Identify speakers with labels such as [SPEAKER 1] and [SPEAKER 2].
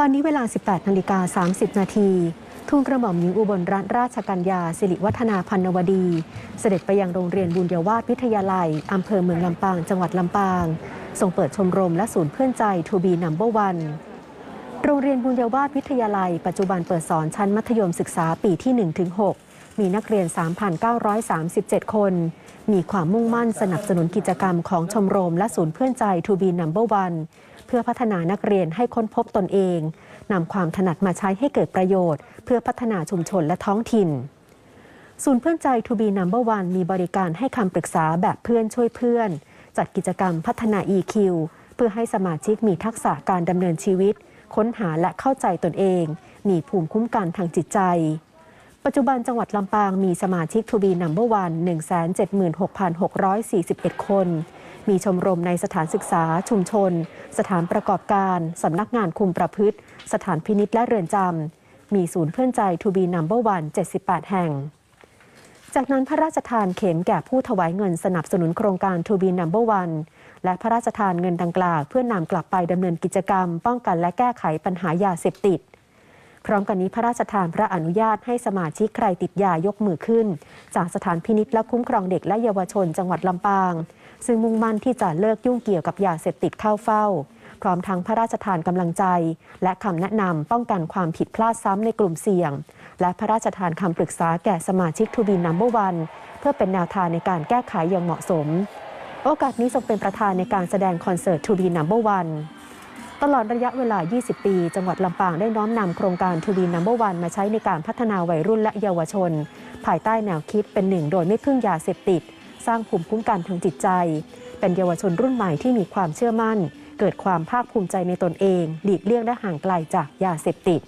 [SPEAKER 1] วันนี้เวลา 18นาฬิกา30 นาทีทูลกระหม่อมหญิงอุบลรัตนราชกัญญาสิริวัฒนาพันนวดี เสด็จไปยังโรงเรียนบุญยวาสวิทยาลัย อำเภอเมืองลำปาง จังหวัดลำปาง ทรงเปิดชมรมและศูนย์เพื่อนใจทูบีนัมเบอร์วัน โรงเรียนบุญยวาสวิทยาลัย ปัจจุบันเปิดสอนชั้นมัธยมศึกษาปีที่ 1-6 มีนักเรียน 3,937 คน มีความมุ่งมั่นสนับสนุนกิจกรรมของชมรมและศูนย์เพื่อนใจทูบีนัมเบอร์วันเพื่อพัฒนานักเรียนให้ค้นพบตนเองนำความถนัดมาใช้ให้เกิดประโยชน์ เพื่อพัฒนาชุมชนและท้องถิ่น ศูนย์เพื่อนใจทูบีนัมเบอร์วันมีบริการให้คำปรึกษาแบบเพื่อนช่วยเพื่อน จัดกิจกรรมพัฒนา EQ เพื่อให้สมาชิกมีทักษะการดำเนินชีวิต ค้นหาและเข้าใจตนเอง มีภูมิคุ้มกันทางจิตใจ ปัจจุบันจังหวัดลำปางมีสมาชิกทูบีนัมเบอร์วัน176,641 คน มีชมรมในสถานศึกษา ชุมชน สถานประกอบการ สำนักงานคุมประพฤติ สถานพินิษและเรือนจำ มีศูนย์เพื่อนใจทูบีนัมเบอร์วัน78 แห่ง จากนั้นพระราชทานเข็มแก่ผู้ถวายเงินสนับสนุนโครงการทูบีนัมเบอร์วันและพระราชทานเงินดังกล่าวเพื่อนำกลับไปดำเนินกิจกรรม ป้องกันและแก้ไขปัญหายาเสพติด พร้อมกันนี้พระราชทานพระอนุญาตให้สมาชิกใครติดยายกมือขึ้น จากสถานพินิษและคุ้มครองเด็กและเยาวชนจังหวัดลำปาง ซึ่งมุ่งมั่นที่จะเลิกยุ่งเกี่ยวกับยาเสพติดเข้าเฝ้า พร้อมทั้งพระราชทานกำลังใจ และคำแนะนำป้องกันความผิดพลาดซ้ำในกลุ่มเสี่ยง และพระราชทานคำปรึกษาแก่สมาชิกทูบีนัมเบอร์วันเพื่อเป็นแนวทางในการแก้ไขอย่างเหมาะสม โอกาสนี้ทรงเป็นประธานในการแสดงคอนเสิร์ตทูบีนัมเบอร์วัน ตลอดระยะเวลา 20 ปี จังหวัดลำปางได้น้อมนำโครงการทูบีนัมเบอร์วันมาใช้ในการพัฒนาวัยรุ่นและเยาวชน ภายใต้แนวคิดเป็นหนึ่งโดยไม่พึ่งยาเสพติด สร้างภูมิคุ้มกันทางจิตใจ เป็นเยาวชนรุ่นใหม่ที่มีความเชื่อมั่น เกิดความภาคภูมิใจในตนเอง หลีกเลี่ยงและห่างไกลจากยาเสพติด